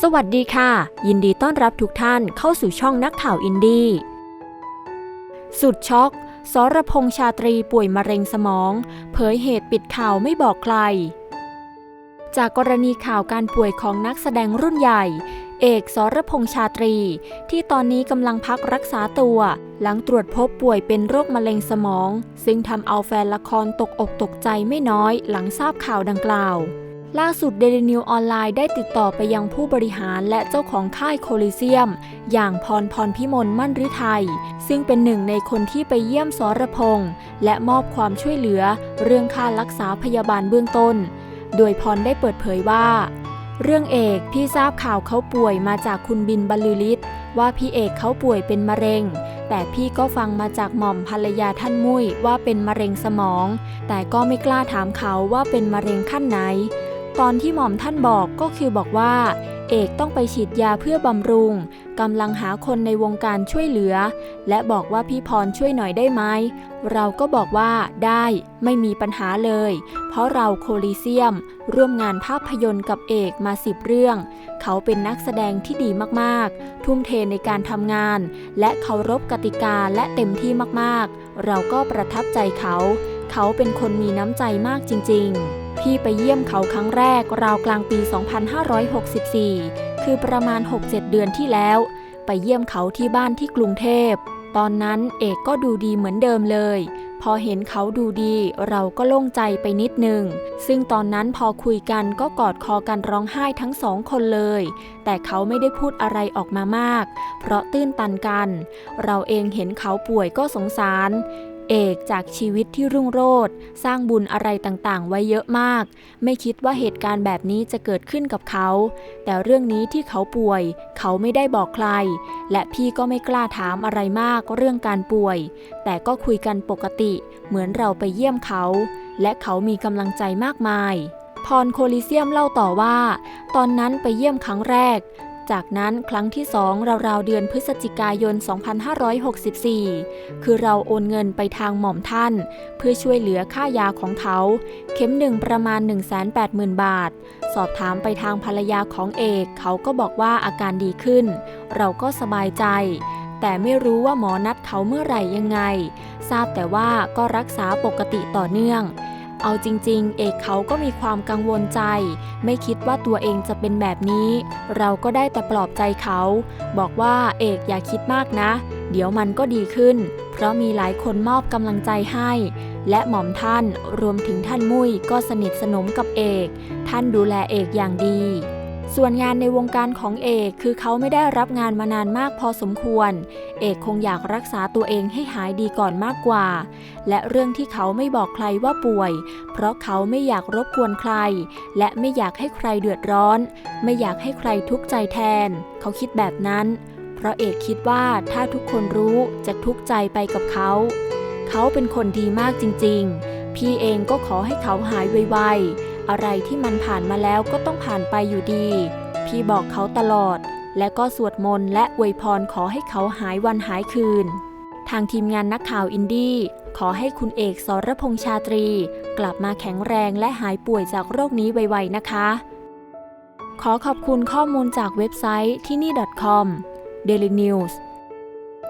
สวัสดีค่ะ ยินดีต้อนรับทุกท่านเข้าสู่ช่องนักข่าวอินดี้สุดช็อกสรพงษ์ชาตรีป่วยมะเร็งสมอง เผยเหตุปิดข่าวไม่บอกใคร จากกรณีข่าวการป่วยของนักแสดงรุ่นใหญ่ เอกสรพงษ์ชาตรี ที่ตอนนี้กำลังพักรักษาตัว หลังตรวจพบป่วยเป็นโรคมะเร็งสมอง ซึ่งทำเอาแฟนละครตกอกตกใจไม่น้อยหลังทราบข่าวดังกล่าว ล่าสุดเดลินิวออนไลน์ได้ติดต่อไปยังผู้บริหารและเจ้าของค่ายโคลิเซียม อย่างพรพรพิมลมั่นฤทัยซึ่งเป็นหนึ่งในคนที่ไปเยี่ยมสรพงษ์และมอบความช่วยเหลือ เรื่องค่ารักษาพยาบาลเบื้องต้น โดยพรได้เปิดเผยว่าเรื่องเอกพี่ทราบข่าวเขาป่วยมาจากคุณบินบรรลือฤทธิ์ว่าพี่เอกเขาป่วยเป็นมะเร็ง แต่พี่ก็ฟังมาจากหม่อมภรรยาท่านมุ้ยว่าเป็นมะเร็งสมอง แต่ก็ไม่กล้าถามเขาว่าเป็นมะเร็งขั้นไหน ตอนที่หม่อมท่านบอกก็คือบอกว่า เอกต้องไปฉีดยาเพื่อบำรุงกำลังหาคนในวงการช่วยเหลือ และบอกว่าพี่พรช่วยหน่อยได้ไหม เราก็บอกว่าได้ไม่มีปัญหาเลย เพราะเราโคลิเซียม ร่วมงานภาพยนตร์กับเอกมาสิบเรื่อง เขาเป็นนักแสดงที่ดีมากๆ ทุ่มเทในการทำงาน และเคารพกติกาและเต็มที่มากๆ เราก็ประทับใจเขา เขาเป็นคนมีน้ำใจมากจริง ๆ พี่ไปเยี่ยมเขาครั้งแรกราวกลางปี 2564 คือประมาณ 6-7 เดือนที่แล้ว ไปเยี่ยมเขาที่บ้านที่กรุงเทพ ตอนนั้นเอกก็ดูดีเหมือนเดิมเลย พอเห็นเขาดูดีเราก็โล่งใจไปนิดนึง ซึ่งตอนนั้นพอคุยกันก็กอดคอกันร้องไห้ทั้งสองคนเลย แต่เขาไม่ได้พูดอะไรออกมามาก เพราะตื้นตันกัน เราเองเห็นเขาป่วยก็สงสาร เอกจากชีวิตที่รุ่งโรจน์สร้างบุญอะไรต่างๆ ไว้เยอะมาก ไม่คิดว่าเหตุการณ์แบบนี้จะเกิดขึ้นกับเขา แต่เรื่องนี้ที่เขาป่วย เขาไม่ได้บอกใคร และพี่ก็ไม่กล้าถามอะไรมากเรื่องการป่วย แต่ก็คุยกันปกติ เหมือนเราไปเยี่ยมเขา และเขามีกำลังใจมากมายพรโคลิเซียมเล่าต่อว่า ตอนนั้นไปเยี่ยมครั้งแรก จากนั้นครั้งที่สองราวๆเดือนพฤศจิกายน 2564 คือเราโอนเงินไปทางหม่อมท่าน เพื่อช่วยเหลือค่ายาของเขา เข็มหนึ่งประมาณ 180,000 บาท สอบถามไปทางภรรยาของเอก เขาก็บอกว่าอาการดีขึ้น เราก็สบายใจ แต่ไม่รู้ว่าหมอนัดเขาเมื่อไหร่ยังไง ทราบแต่ว่าก็รักษาปกติต่อเนื่อง เอาจริง ๆ เอกเขาก็มีความกังวลใจ ไม่คิดว่าตัวเองจะเป็นแบบนี้ เราก็ได้แต่ปลอบใจเขา บอกว่าเอกอย่าคิดมากนะ เดี๋ยวมันก็ดีขึ้น เพราะมีหลายคนมอบกำลังใจให้ และหม่อมท่านรวมถึงท่านมุ้ยก็สนิทสนมกับเอก ท่านดูแลเอกอย่างดี ส่วนงานในวงการของเอกคือเขาไม่ได้รับงานมานานมากพอสมควร เอกคงอยากรักษาตัวเองให้หายดีก่อนมากกว่า และเรื่องที่เขาไม่บอกใครว่าป่วย เพราะเขาไม่อยากรบกวนใคร และไม่อยากให้ใครเดือดร้อน ไม่อยากให้ใครทุกข์ใจแทน เขาคิดแบบนั้น เพราะเอกคิดว่าถ้าทุกคนรู้จะทุกข์ใจไปกับเขา เขาเป็นคนดีมากจริง ๆ พี่เองก็ขอให้เขาหายไวๆ อะไรที่มันผ่านมาแล้วก็ต้องผ่านไปอยู่ดี พี่บอกเขาตลอด และก็สวดมนต์และอวยพรขอให้เขาหายวันหายคืน ทางทีมงานนักข่าวอินดี้ขอให้คุณเอกสรพงษ์ชาตรี กลับมาแข็งแรงและหายป่วยจากโรคนี้ไวๆนะคะ ขอขอบคุณข้อมูลจากเว็บไซต์ที่นี่ .com Daily News